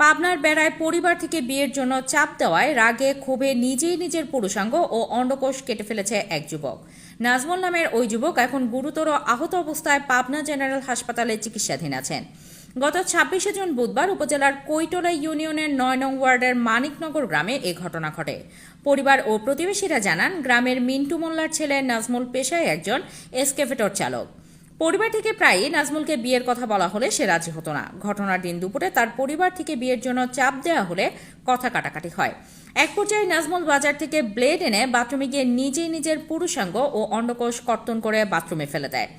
পাবনার বেড়ায় পরিবার থেকে বিয়ের জন্য চাপ দেওয়ায় রাগে ক্ষোভে নিজেই নিজের পুরুষাঙ্গ ও অন্ডকোষ কেটে ফেলেছে এক যুবক। নাজমুল নামের ওই যুবক এখন গুরুতর আহত অবস্থায় পাবনা জেনারেল হাসপাতালে চিকিৎসাধীন আছেন। গত ছাব্বিশে জুন বুধবার উপজেলার কৈটলা ইউনিয়নের নয় নং ওয়ার্ডের মানিকনগর গ্রামে এ ঘটনা ঘটে। পরিবার ও প্রতিবেশীরা জানান, গ্রামের মিন্টু মোল্লার ছেলে নাজমুল পেশায় একজন এসকেভেটর চালক। পরিবার থেকে প্রায়ই নাজমুলকে বিয়ের কথা বলা হলে সে রাজি হতো না। ঘটনার দিন দুপুরে তার পরিবার থেকে বিয়ের জন্য চাপ দেওয়া হলে কথা কাটাকাটি হয়। এক পর্যায়ে নাজমুল বাজার থেকে ব্লেড এনে বাথরুমে গিয়ে নিজেই নিজের পুরুষাঙ্গ ও অন্ডকোষ কর্তন করে বাথরুমে ফেলে দেয়।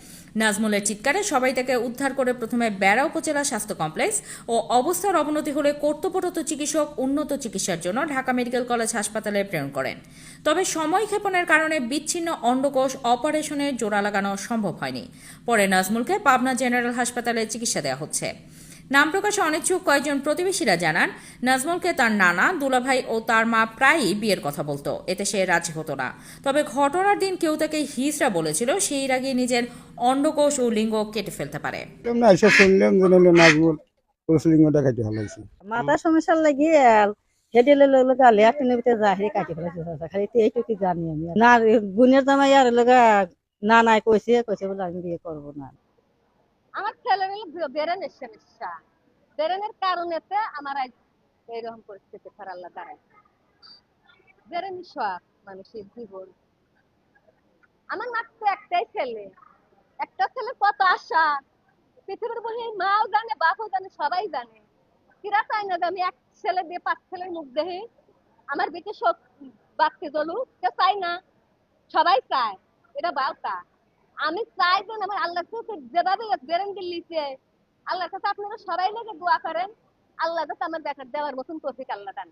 নাজমুলের চিৎকারে সবাই তাকে উদ্ধার করে প্রথমে বেড়া উপজেলা স্বাস্থ্য কমপ্লেক্স ও অবস্থার অবনতি হলে কর্তব্যরত চিকিৎসক উন্নত চিকিৎসার জন্য ঢাকা মেডিকেল কলেজ হাসপাতালে প্রেরণ করেন। তবে সময় ক্ষেপণের কারণে বিচ্ছিন্ন অন্ডকোষ অপারেশনে জোড়া লাগানো সম্ভব হয়নি। পরে নাজমুলকে পাবনা জেনারেল হাসপাতালে চিকিৎসা দেওয়া হচ্ছে। নাম প্রকাশে অনিচ্ছুক কয়েকজন প্রতিবেশীরা জানান নাজমুলকে তার নানা দুলাভাই ও তার মা প্রায়ই বিয়ের কথা বলতো। এতে সে রাজি হতো না। তবে ঘটনার দিন কেউ তাকে হিজড়া বলেছিল সেই আগে নিজের অন্ডকোষ ও লিঙ্গ কেটে ফেলতে পারে। মাথা সমস্যার লাগি হেডে লোক গালে একটা নেবিতে যা হে কাটি ফেলেছে খালি এইটুকু জানি আমি। না গুণের জামাই আর লগা না নাই কইছে কইছে বলে আমি বিয়ে করব না। সমস্যা। আমার আজ এইরকম পরিস্থিতি খারাপ শখ মানুষের জীবন। আমার মাত্র একটাই ছেলে। একটা ছেলে কত আশা। পৃথিবীর বলি মাও জানে, বাপও জানে, সবাই জানে। কিরা চায় না যে আমি এক ছেলে দিয়ে পাঁচ ছেলের মুখ দেখি? আমার বেটে শোক বাড়তে চলুক কেউ চায় না। সবাই চায়, এটা বাউতা। আমি চাই যে আমার আল্লাহ কাছে যেভাবে বেরেন লিখে আল্লাহর কাছে আপনারা সবাই লেগে দোয়া করেন, আল্লাহ যাতে আমার দেখার দেওয়ার মতন প্রতীক আল্লাহ দান